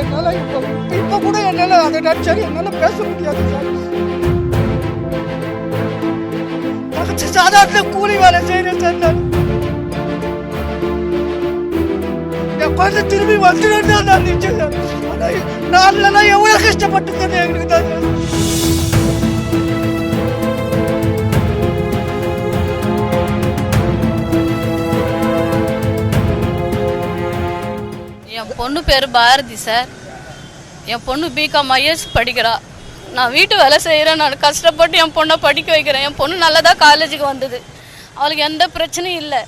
என்னால் இப்போ இப்போ கூட என்னால் அதை நினச்சாரு என்னால் பேச முடியாது சார். பக்கத்து சாதாரண கூலி வேலை செய்கிறேன் சார் நான். என் குழந்தை திரும்பி வந்துடும் நான் நிச்சயம் ஆனால் நான்லாம் எவ்வளோ கஷ்டப்பட்டுருக்கேன் எங்களுக்கு தான் பொண்ணு பேர் பாரதி சார். என் பொண்ணு பிகாம் ஐஎஸ் படிக்கிறா. நான் வீட்டு வேலை செய்கிறேன் நான் கஷ்டப்பட்டு என் பொண்ணை படிக்க வைக்கிறேன். என் பொண்ணு நல்லதாக காலேஜுக்கு வந்தது. அவளுக்கு எந்த பிரச்சனையும் இல்லை.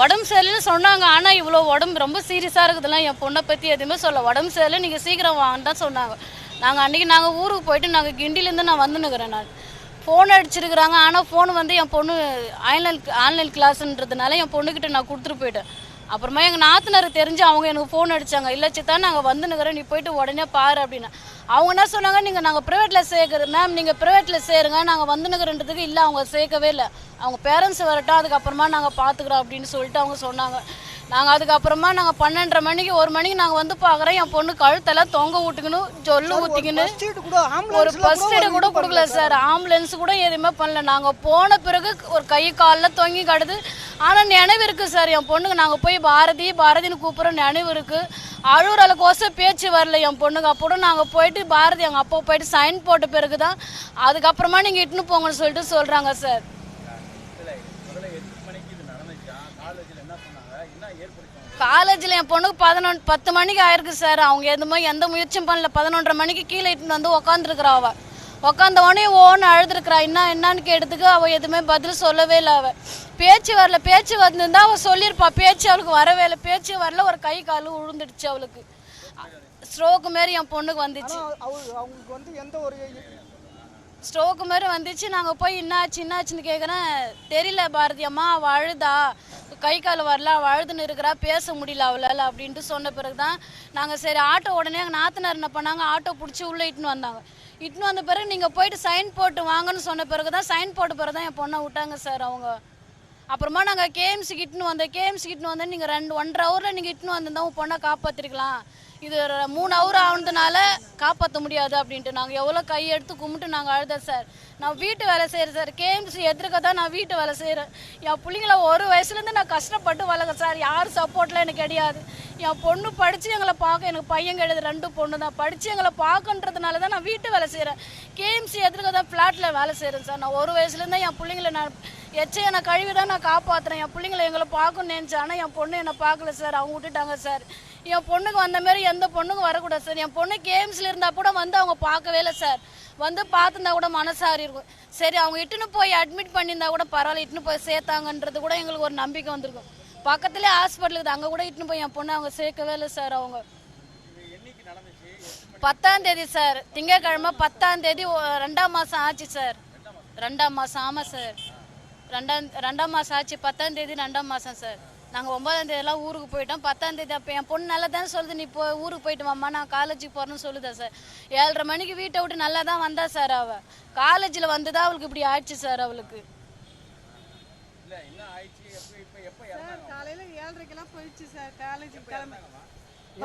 உடம்பு சரியில்லைன்னு சொன்னாங்க. ஆனால் இவ்வளோ உடம்பு ரொம்ப சீரியஸாக இருக்குதுலாம் என் பொண்ணை பற்றி எதுவுமே சொல்ல. உடம்பு சரியில்லை நீங்கள் சீக்கிரம் வாங்கன்னு தான் சொன்னாங்க. நாங்கள் அன்றைக்கி நாங்கள் ஊருக்கு போயிட்டு நாங்கள் கிண்டிலேருந்து நான் வந்துன்னுக்குறேன் நான். ஃபோன் அடிச்சிருக்கிறாங்க. ஆனால் ஃபோன் வந்து என் பொண்ணு ஆன்லைன் ஆன்லைன் கிளாஸ்ன்றதுனால என் பொண்ணுக்கிட்ட நான் கொடுத்துட்டு போயிட்டேன். அப்புறமா எங்கள் நாத்தனார் தெரிஞ்சு அவங்க எனக்கு ஃபோன் அடிச்சாங்க. இல்லை சித்தா நாங்கள் வந்துனுக்குறோம் நீ போயிட்டு உடனே பாரு அப்படின்னு. அவங்க என்ன சொன்னாங்க? நீங்கள் நாங்கள் ப்ரைவேட்டில் சேர்க்குறது மேம் நீங்கள் ப்ரைவேட்டில் சேருங்க. நாங்கள் வந்துனுக்குறன்றதுக்கு இல்லை அவங்க சேர்க்கவே இல்லை. அவங்க பேரண்ட்ஸ் வரட்டும். அதுக்கப்புறமா நாங்கள் பார்த்துக்குறோம் அப்படின்னு சொல்லிட்டு அவங்க சொன்னாங்க. நாங்கள் அதுக்கப்புறமா நாங்கள் பன்னெண்டரை மணிக்கு ஒரு மணிக்கு நாங்கள் வந்து பார்க்குறோம் என் பொண்ணு கழுத்தெல்லாம் தொங்க விட்டுக்கணும் ஜொல்லு ஊற்றிக்கணும் ஒரு ஃபர்ஸ்ட் எய்டு கூட கொடுக்கல சார். ஆம்புலன்ஸ் கூட எதுவுமே பண்ணல. நாங்கள் போன பிறகு ஒரு கை காலில் தொங்கி கிடது ஆனால் நினைவு இருக்குது சார். என் பொண்ணுக்கு நாங்கள் போய் பாரதி பாரதின்னு கூப்பிட்ற நினைவு இருக்குது அழுகுற பேச்சு வரல என் பொண்ணுக்கு. அப்போ நாங்கள் போயிட்டு பாரதி எங்கள் அப்பா போயிட்டு சைன் போட்ட பிறகு தான் அதுக்கப்புறமா நீங்கள் இட்டுன்னு போங்கன்னு சொல்லிட்டு சொல்கிறாங்க சார். காலேஜில் என் பொண்ணுக்கு பதினொன்று பத்து மணிக்கு ஆயிருக்கு சார். அவங்க எதுவுமே எந்த முயற்சியும் பண்ணல. பதினொன்றரை மணிக்கு கீழே இட்டுன்னு வந்து உக்காந்துருக்குறா அவள் உக்காந்த உடனே ஓன்னு அழுதுருக்குறா. என்ன என்னன்னு கேட்டதுக்கு அவள் எதுவுமே பதில் சொல்லவே இல்லை அவள் பேச்சு வரல பேச்சு வந்திருந்தா அவள் சொல்லியிருப்பா பேச்சு அவளுக்கு வரவே இல்லை. பேச்சு வரல ஒரு கை கால் உழுந்துடுச்சு அவளுக்கு. ஸ்ட்ரோக்கு மாரி என் பொண்ணுக்கு வந்துச்சு. அவங்களுக்கு வந்து எந்த ஒரு ஸ்ட்ரோக்கு மாதிரி வந்துச்சு. நாங்கள் போய் என்னாச்சு என்னாச்சுன்னு கேட்குறேன் தெரியல பாரதி அம்மா அவள் அழுதா. கை கால் வரல அவள் அழுதுன்னு இருக்கிறா. பேச முடியல அவளால் அப்படின்ட்டு சொன்ன பிறகு தான் நாங்கள் சரி ஆட்டோ உடனே எங்கள் நாத்தனார் என்ன பண்ணாங்க ஆட்டோ பிடிச்சி உள்ளே இட்டுன்னு வந்தாங்க. இட்டுன்னு வந்த பிறகு நீங்கள் போயிட்டு சைன் போட்டு வாங்கன்னு சொன்ன பிறகு தான் சைன் போட்ட பிறகு தான் என் பொண்ணை விட்டாங்க சார் அவங்க. அப்புறமா நாங்கள் கேஎம்சிக்கு இட்டுன்னு வந்தோம். கேஎம்சி இட்டுன்னு வந்தோம் நீங்கள் ரெண்டு ஒன்றரை ஹவரில் நீங்கள் இட்டுன்னு வந்திருந்தா உன் பொண்ணை காப்பாற்றிருக்கலாம் இது மூணு ஹவர் ஆனதுனால காப்பாற்ற முடியாது அப்படின்ட்டு. நாங்கள் எவ்வளோ கையெடுத்து கும்பிட்டு நாங்கள் அழுதோம் சார் நான் வீட்டு வேலை செய்கிறேன் சார் கேஎம்சி எதிர்க்க தான் நான் வீட்டு வேலை செய்கிறேன் என் பிள்ளைங்கள ஒரு வயசுலேருந்து நான் கஷ்டப்பட்டு வளர்க்க சார் யார் சப்போர்ட்லாம் எனக்கு கிடையாது. என் பொண்ணு படித்து எங்களை பார்க்க எனக்கு பையன் கிடையாது ரெண்டு பொண்ணு தான். படித்து எங்களை பார்க்கன்றதுனால தான் நான் வீட்டு வேலை செய்கிறேன் கேஎம்சி எதிர்க்க தான் ஃப்ளாட்டில் வேலை செய்கிறேன் சார் நான் ஒரு வயசுலேருந்து என் பிள்ளைங்கள நான் எச்சையை என்னை கழுவி தான் நான் காப்பாற்றுறேன் என் பிள்ளைங்களை எங்களை பார்க்கணும்னு நினச்சேன். ஆனால் என் பொண்ணு என்னை பார்க்கல சார் அவங்க விட்டுட்டாங்க சார் என் பொண்ணுக்கு வந்த மாதிரி எந்த பொண்ணுக்கும் வரக்கூடாது சார் என் பொண்ணு கேம்ஸில் இருந்தால் கூட வந்து அவங்க பார்க்கவே இல்லை சார் வந்து பார்த்துருந்தா கூட மனசாரி இருக்கும். சரி அவங்க இட்டுன்னு போய் அட்மிட் பண்ணியிருந்தா கூட பரவாயில்ல. இட்டுன்னு போய் சேர்த்தாங்கன்றது கூட எங்களுக்கு ஒரு நம்பிக்கை வந்திருக்கும். பக்கத்துலேயே ஹாஸ்பிட்டல் இருக்குது. அங்கே கூட இட்டுன்னு போய் என் பொண்ணு அவங்க சேர்க்கவே இல்லை சார் அவங்க. பத்தாம் தேதி சார் திங்கட்கிழமை பத்தாம் தேதி ரெண்டாம் மாதம் ஆச்சு சார் ரெண்டாம் மாதம் ஆமாம் சார் ரெண்டாம் ரெண்டாம் மாதம் ஆச்சு பத்தாம் தேதி ரெண்டாம் மாதம் சார். நாங்கள் ஒன்பதாம் தேதியெல்லாம் ஊருக்கு போயிட்டோம். பத்தாம் தேதி அப்போ என் பொண்ணு நல்லா தானே சொல்லுது நீ இப்போ ஊருக்கு போயிட்டு வாம்மா நான் காலேஜுக்கு போகிறேன்னு சொல்லுதா சார். ஏழரை மணிக்கு வீட்டை விட்டு நல்லா தான் வந்தா சார் அவள் காலேஜில் வந்து தான் அவளுக்கு இப்படி ஆயிடுச்சு சார் அவளுக்கு. காலையில ஏழரைக்கெல்லாம் போயிடுச்சு சார் காலேஜுக்கு கிளம்பி.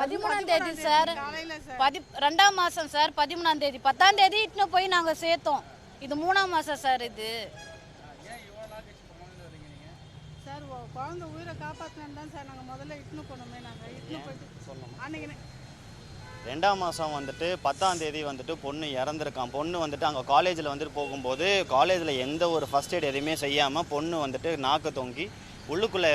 பதிமூணாம் தேதி சார். காலையில சார். பதி ரெண்டாம் மாதம் சார் பதிமூணாம் தேதி. பத்தாம் தேதி இட்டுன்னு போய் நாங்கள் சேர்த்தோம். இது மூணாம் மாதம் சார் இது. சார் குழந்தை உயிரை காப்பாற்றணும் தான் சார் நாங்கள் முதல்ல இட்டுன்னு போனோமே நாங்கள் இட்டுன்னு போயிட்டு அன்னைக்கு நை- ரெண்டாம் மாதம் வந்துட்டு பத்தாம் தேதி வந்துட்டு பொண்ணு இறந்துருக்கான். பொண்ணு வந்துட்டு அங்கே காலேஜில் வந்துட்டு போகும்போது காலேஜில் எந்த ஒரு ஃபஸ்ட் எய்ட் எதுவுமே செய்யாமல் பொண்ணு வந்துட்டு நாக்கு தொங்கி உள்ளுக்குள்ளே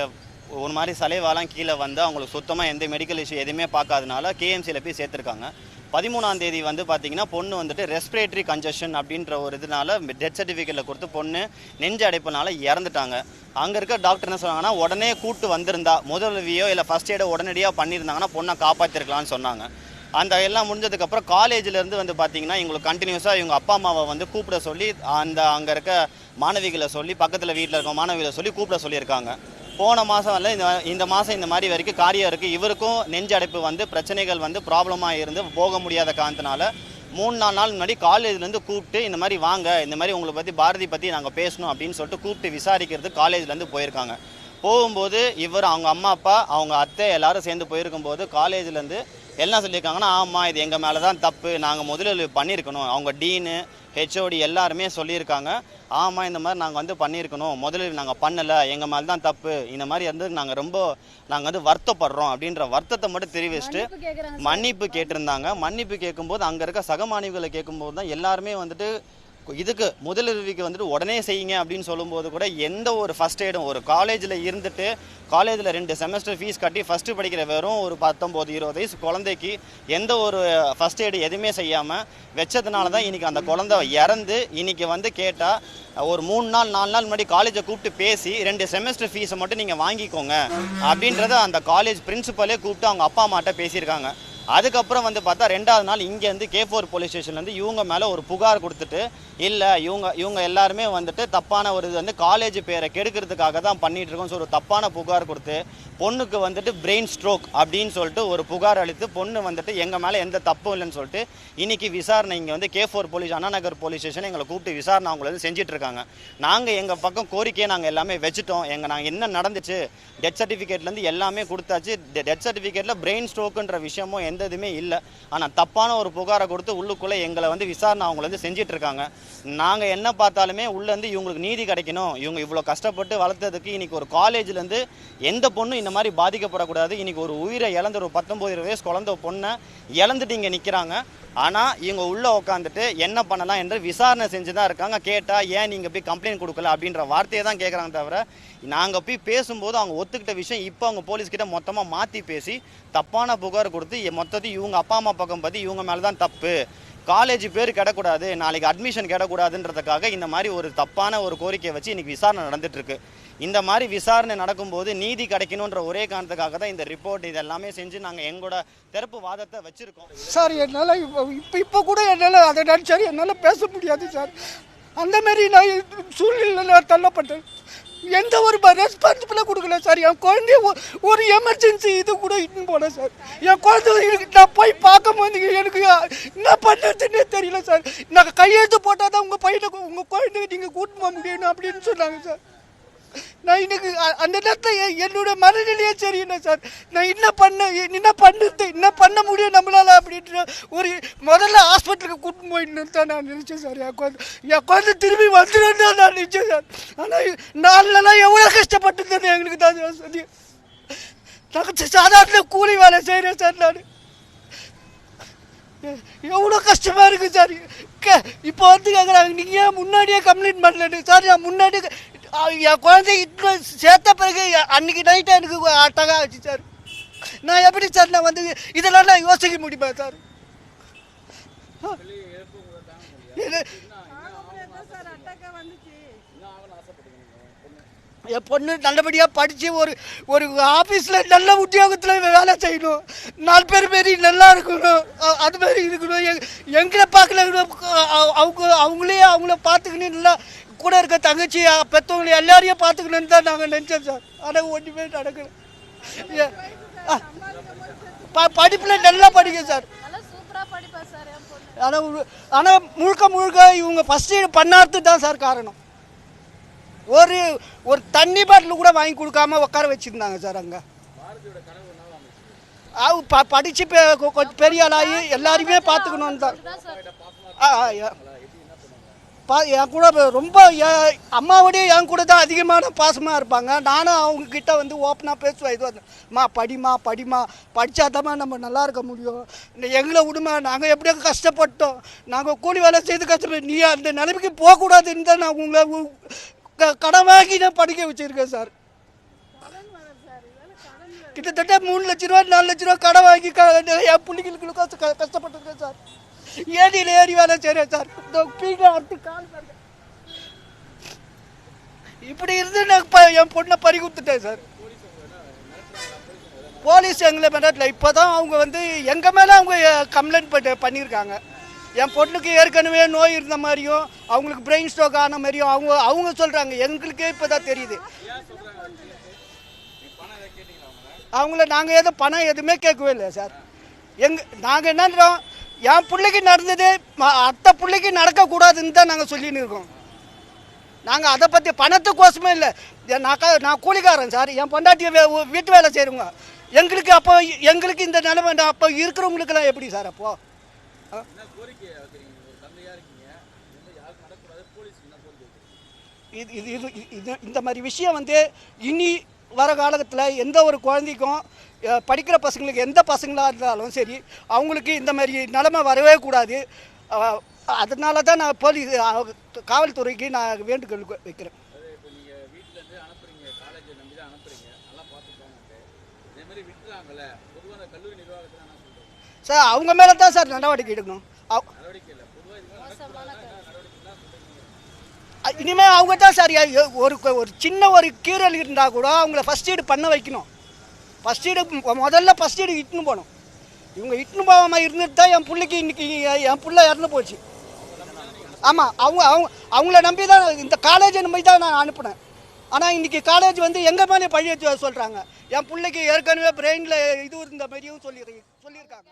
ஒரு மாதிரி சலைவாலாம் கீழே வந்து அவங்களுக்கு சுத்தமாக எந்த மெடிக்கல் இஷ்யூ எதுவுமே பார்க்காதனால கேஎம்சியில் போய் சேர்த்துருக்காங்க. பதிமூணாம் தேதி வந்து பார்த்தீங்கன்னா பொண்ணு வந்துட்டு ரெஸ்பிரேட்டரி கன்ஜஷன் அப்படின்ற ஒரு இதனால டெத் சர்டிஃபிகேட்டில் கொடுத்து பொண்ணு நெஞ்சு அடைப்புனால இறந்துட்டாங்க. அங்கே இருக்க டாக்டர் என்ன சொன்னாங்கன்னா உடனே கூட்டு வந்திருந்தா முதலுவியோ இல்லை ஃபஸ்ட் எய்டோ உடனடியாக பண்ணியிருந்தாங்கன்னா பொண்ணை காப்பாற்றிருக்கலாம்னு சொன்னாங்க. அந்த எல்லாம் முடிஞ்சதுக்கப்புறம் காலேஜிலேருந்து வந்து பார்த்தீங்கன்னா இவங்களுக்கு கண்டினியூஸாக இவங்க அப்பா அம்மாவை வந்து கூப்பிட சொல்லி அந்த அங்கே இருக்க மாணவிகளை சொல்லி பக்கத்தில் வீட்டில் இருக்க மாணவிகளை சொல்லி கூப்பிட சொல்லியிருக்காங்க. போன மாதம் இல்லை இந்த இந்த மாதம் இந்த மாதிரி வரைக்கும் காரியம் இருக்குது இவருக்கும் நெஞ்சடைப்பு வந்து பிரச்சனைகள் வந்து ப்ராப்ளமாக இருந்து போக முடியாத காரணத்தினால மூணு நாலு நாள் முன்னாடி காலேஜ்லேருந்து கூப்பிட்டு இந்த மாதிரி வாங்க இந்த மாதிரி உங்களை பற்றி பாரதி பற்றி நாங்கள் பேசணும் அப்படின்னு சொல்லிட்டு கூப்பிட்டு விசாரிக்கிறது காலேஜ்லேருந்து போயிருக்காங்க. போகும்போது இவர் அவங்க அம்மா அப்பா அவங்க அத்தை எல்லாரும் சேர்ந்து போயிருக்கும்போது காலேஜ்லேருந்து என்ன சொல்லியிருக்காங்கன்னா ஆமாம் இது எங்கள் மேலே தான் தப்பு. நாங்கள் முதலில் பண்ணியிருக்கணும். அவங்க டீனு ஹெச்ஓடி எல்லாருமே சொல்லியிருக்காங்க. ஆமாம் இந்த மாதிரி நாங்கள் வந்து பண்ணியிருக்கணும். முதலில் நாங்கள் பண்ணலை. எங்கள் மேலே தான் தப்பு. இந்த மாதிரி வந்து நாங்கள் ரொம்ப நாங்கள் வந்து வருத்தப்படுறோம் அப்படின்ற வருத்தத்தை மட்டும் தெரிவிச்சுட்டு மன்னிப்பு கேட்டிருந்தாங்க. மன்னிப்பு கேட்கும்போது அங்கே இருக்க சக மாணவிகளை கேட்கும்போது தான் எல்லாருமே வந்துட்டு இதுக்கு முதலுதவிக்கு வந்துட்டு உடனே செய்யுங்க அப்படின்னு சொல்லும்போது கூட எந்த ஒரு ஃபஸ்ட் எய்டும் ஒரு காலேஜில் இருந்துட்டு காலேஜில் ரெண்டு செமஸ்டர் ஃபீஸ் கட்டி ஃபஸ்ட்டு படிக்கிற வெறும் ஒரு பத்தொம்போது இருபது வயசு குழந்தைக்கு எந்த ஒரு ஃபஸ்ட் எய்டு எதுவுமே செய்யாமல் வச்சதுனால தான் இன்றைக்கி அந்த குழந்தை இறந்து இன்றைக்கி வந்து கேட்டால் ஒரு மூணு நாள் நாலு நாள் முன்னாடி காலேஜை கூப்பிட்டு பேசி ரெண்டு செமஸ்டர் ஃபீஸை மட்டும் நீங்கள் வாங்கிக்கோங்க அப்படின்றத அந்த காலேஜ் பிரின்சிபலே கூப்பிட்டு அவங்க அப்பா அம்மாட்ட பேசியிருக்காங்க. அதுக்கப்புறம் வந்து பார்த்தா ரெண்டாவது நாள் இங்கேருந்து கே ஃபோர் போலீஸ் ஸ்டேஷன்லேருந்து இவங்க மேலே ஒரு புகார் கொடுத்துட்டு இல்லை இவங்க இவங்க எல்லாருமே வந்துட்டு தப்பான ஒரு இது வந்து காலேஜ் பேரை கெடுக்கிறதுக்காக தான் பண்ணிகிட்டு இருக்கோம் ஸோ ஒரு தப்பான புகார் கொடுத்து பொண்ணுக்கு வந்துட்டு பிரெயின் ஸ்ட்ரோக் அப்படின்னு சொல்லிட்டு ஒரு புகார் அளித்து பொண்ணு வந்துட்டு எங்கள் மேலே எந்த தப்பும் இல்லைன்னு சொல்லிட்டு இன்றைக்கி விசாரணை இங்கே வந்து K four police Annanagar police station எங்களை கூப்பிட்டு விசாரணை அவங்கள வந்து செஞ்சிட்ருக்காங்க நாங்கள் எங்கள் பக்கம் கோரிக்கையை நாங்கள் எல்லாமே வச்சுட்டோம். எங்கள் நாங்கள் என்ன நடந்துச்சு? டெத் சர்டிஃபிகேட்லேருந்து எல்லாமே கொடுத்தாச்சு. டெத் சர்டிஃபிகேட்டில் பிரெயின் ஸ்ட்ரோக்குன்ற விஷயமும் எந்த இதுவுமே இல்லை. ஆனால் தப்பான ஒரு புகாரை கொடுத்து உள்ளுக்குள்ளே எங்களை வந்து விசாரணை அவங்கள வந்து செஞ்சுட்டு இருக்காங்க நாங்கள் என்ன பார்த்தாலுமே உள்ளேருந்து இவங்களுக்கு நீதி கிடைக்கணும். இவங்க இவ்வளோ கஷ்டப்பட்டு வளர்த்ததுக்கு இன்னைக்கு ஒரு காலேஜ்லேருந்து எந்த பொண்ணும் இந்த மாதிரி பாதிக்கப்படக்கூடாது. இன்னைக்கு ஒரு உயிரை இழந்த ஒரு பத்தொம்பது வயசு குழந்த பொண்ணை இழந்துட்டு இங்கே நிற்கிறாங்க ஆனால் இவங்க உள்ளே உட்காந்துட்டு என்ன பண்ணலாம் என்று விசாரணை செஞ்சு தான் இருக்காங்க. கேட்டால் ஏன் நீங்கள் போய் கம்ப்ளைண்ட் கொடுக்கல? அப்படின்ற வார்த்தையை தான் கேட்குறாங்க தவிர நாங்கள் போய் பேசும்போது அவங்க ஒத்துக்கிட்ட விஷயம் இப்போ அவங்க போலீஸ்கிட்ட மொத்தமாக மாற்றி பேசி தப்பான புகார் கொடுத்து மொத்தத்தையும் இவங்க அப்பா அம்மா பக்கம் பற்றி இவங்க மேலே தான் தப்பு. காலேஜ் பேர் கிடக்கூடாது நாளைக்கு அட்மிஷன் கிடக்கூடாதுன்றதுக்காக இந்த மாதிரி ஒரு தப்பான ஒரு கோரிக்கையை வச்சு இன்றைக்கி விசாரணை நடந்துகிட்ருக்கு இந்த மாதிரி விசாரணை நடக்கும்போது நீதி கிடைக்கணுன்ற ஒரே காரணத்துக்காக தான் இந்த ரிப்போர்ட் இது எல்லாமே செஞ்சு நாங்கள் எங்களோட திறப்பு வாதத்தை வச்சுருக்கோம். சார் என்னால் இப்போ இப்போ இப்போ கூட என்னால் அதை நினச்சாரு என்னால் பேச முடியாது சார். அந்த மாதிரி நான் சூழ்நிலை தள்ளப்பட்டேன். எந்த ஒரு ரெஸ்பான்சிபிளாக கொடுக்கல சார் என் குழந்தைய ஒரு எமர்ஜென்சி இது கூட இட்டுன்னு போனேன் சார் என் குழந்தை நான் போய் பார்க்கும்போது எனக்கு என்ன பண்ணுறதுன்னே தெரியல சார் நான் கையெழுத்து போட்டால் தான் உங்கள் பையனை உங்கள் குழந்தைய நீங்கள் கூட்டிட்டு போக முடியணும் அப்படின்னு சொன்னாங்க சார் நான் இன்னைக்கு அந்த நேரத்தில் என்னோட மனநிலையே சரியில்லை சார்? நான் என்ன பண்ண என்ன பண்ணுறது என்ன பண்ண முடியும் நம்மளால அப்படின்ற ஒரு முதல்ல ஹாஸ்பிட்டலுக்கு கூட்டின்னு போயிடணும் தான் நான் நினச்சேன் சார். என் குழந்தை என் குழந்தை திரும்பி வந்துடும் தான் நான் நினச்சேன் சார். ஆனால் நாளிலலாம் எவ்வளோ கஷ்டப்பட்டுருந்தேன் எங்களுக்கு தான் சொல்லி நான் சாதாரண கூலி வேலை செய்கிறேன் சார் நான். எவ்வளோ கஷ்டமாக இருக்குது சார். க இப்போ வந்து கேட்குறாங்க நீங்கள் ஏன் முன்னாடியே கம்ப்ளைண்ட் பண்ணலன்னு? சார் நான் முன்னாடியே என் குழந்தை இன்னும் சேர்த்த பிறகு அன்னைக்கு நைட்டு எனக்கு அட்டகா ஆச்சு சார் நான் எப்படி சார் நான் வந்து இதெல்லாம் நான் யோசிக்க முடியுமா சார் இது சார் அட்டாக்கா வந்துச்சு. என் பொண்ணு நல்லபடியாக படித்து ஒரு ஒரு ஆஃபீஸில் நல்ல உத்தியோகத்தில் வேலை செய்யணும். நாலு பேர் மாரி நல்லா இருக்கணும். அது மாதிரி இருக்கணும். எங் எங்களை பார்க்கல அவங்க அவங்களே அவங்கள பார்த்துக்கணும் நல்லா கூட இருக்க தங்கச்சி பெத்தவங்களை எல்லாரையும் பார்த்துக்கணுன்னு தான் நாங்கள் நினச்சோம் சார். ஆனால் ஒன்றுமே நடக்கல. ப படிப்பில் நல்லா படிக்க சார். ஆனால் ஆனால் முழுக்க முழுக்க இவங்க ஃபஸ்ட்டு பண்ணாதது தான் சார் காரணம். ஒரு ஒரு தண்ணி பாட்டில் கூட வாங்கி கொடுக்காம உட்கார வச்சுருந்தாங்க சார் அங்கே. அவ ப படித்து பெ கொஞ்சம் பெரிய ஆளாகி எல்லாருமே பார்த்துக்கணுன்னு தான். ஆ, ஆ, பா என் கூட ரொம்ப அம்மாவோடய என் கூட தான் அதிகமான பாசமாக இருப்பாங்க. நானும் அவங்கக்கிட்ட வந்து ஓப்பனாக பேசுவேன். இது வந்து மா படிமா படிமா படித்தாதாம்மா நம்ம நல்லா இருக்க முடியும். எங்களை விடுமா நாங்கள் எப்படியோ கஷ்டப்பட்டோம். நாங்கள் கூலி வேலை செய்து கஷ்டப்பட்டு நீ அந்த நிலைமைக்கு போகக்கூடாதுன்னு தான் நான் உங்களை கடன் வாங்கி நான் படிக்க வச்சுருக்கேன் சார். கிட்டத்தட்ட மூணு லட்ச ரூபா நாலு லட்ச ரூபா கடன் வாங்கி என் பிள்ளைங்களுக்கு கஷ்ட கஷ்டப்பட்டிருக்கேன் சார். ஏடியில் ஏறி வேலை செய்கிறேன் சார்? இந்த பீங்க அடுத்து கால் இப்படி இருந்து நான் ப- என் பொண்ணை பறி கொடுத்துட்டேன் சார். போலீஸ் எங்களை மிரட்டல இப்போ தான் அவங்க வந்து எங்கள் மேலே அவங்க கம்ப்ளைண்ட் பண்ணி பண்ணியிருக்காங்க. என் பொண்ணுக்கு ஏற்கனவே நோய் இருந்த மாதிரியும் அவங்களுக்கு பிரெயின் ஸ்ட்ரோக் ஆன மாதிரியும் அவங்க அவங்க சொல்கிறாங்க எங்களுக்கே இப்போ தான் தெரியுது. அவங்கள நாங்கள் எதுவும் பணம் எதுவுமே கேட்கவே இல்லை சார்? எங்க நாங்கள் என்னன்றோம் என் பிள்ளைக்கு நடந்தது ம- அத்தை பிள்ளைக்கு நடக்கக்கூடாதுன்னு தான் நாங்கள் சொல்லின்னு இருக்கோம். நாங்கள் அதை பற்றி பணத்துக்கோசமே இல்லை. நான் நான் கூலிக்காரன் சார். என் பொண்டாட்டி வீட்டு வேலை செய்கிறவங்க எங்களுக்கு அப்போ எங்களுக்கு இந்த நிலைமை அப்போ இருக்கிறவங்களுக்கெல்லாம் எப்படி சார் அப்போது இது இது இது இது இந்த மாதிரி விஷயம் வந்து இனி வர காலகட்டத்தில் எந்த ஒரு குழந்தைக்கும் படிக்கிற பசங்களுக்கு எந்த பசங்களாக இருந்தாலும் சரி அவங்களுக்கு இந்த மாதிரி நிலைமை வரவே கூடாது. அதனால தான் நான் போலீஸ் காவல்துறைக்கு நான் வேண்டுகோள் வைக்கிறேன். சார் அவங்க மேலே தான் சார் நடவடிக்கை எடுக்கணும். அவ- இனிமே அவங்க தான் சார் ஒரு ஒரு சின்ன ஒரு கீறல் இருந்தால் கூட அவங்கள ஃபஸ்ட் எய்டு பண்ண வைக்கணும். ஃபஸ்ட் எய்டு முதல்ல ஃபஸ்ட் எய்டு இட்டுன்னு போகணும். இவங்க இட்டுன்னு போகாமல் இருந்துட்டு தான் என் பிள்ளைக்கு இன்னைக்கு என் பிள்ளை இறந்து போச்சு. ஆமாம் அவங்க அவங்க அவங்கள நம்பி தான் இந்த காலேஜை நம்பி தான் நான் அனுப்புனேன். ஆனால் இன்றைக்கி காலேஜ் வந்து எங்கள் மேலே பழிய சொல்கிறாங்க என் பிள்ளைக்கு ஏற்கனவே பிரெயினில் இது இருந்த மாதிரியும் சொல்லி சொல்லியிருக்காங்க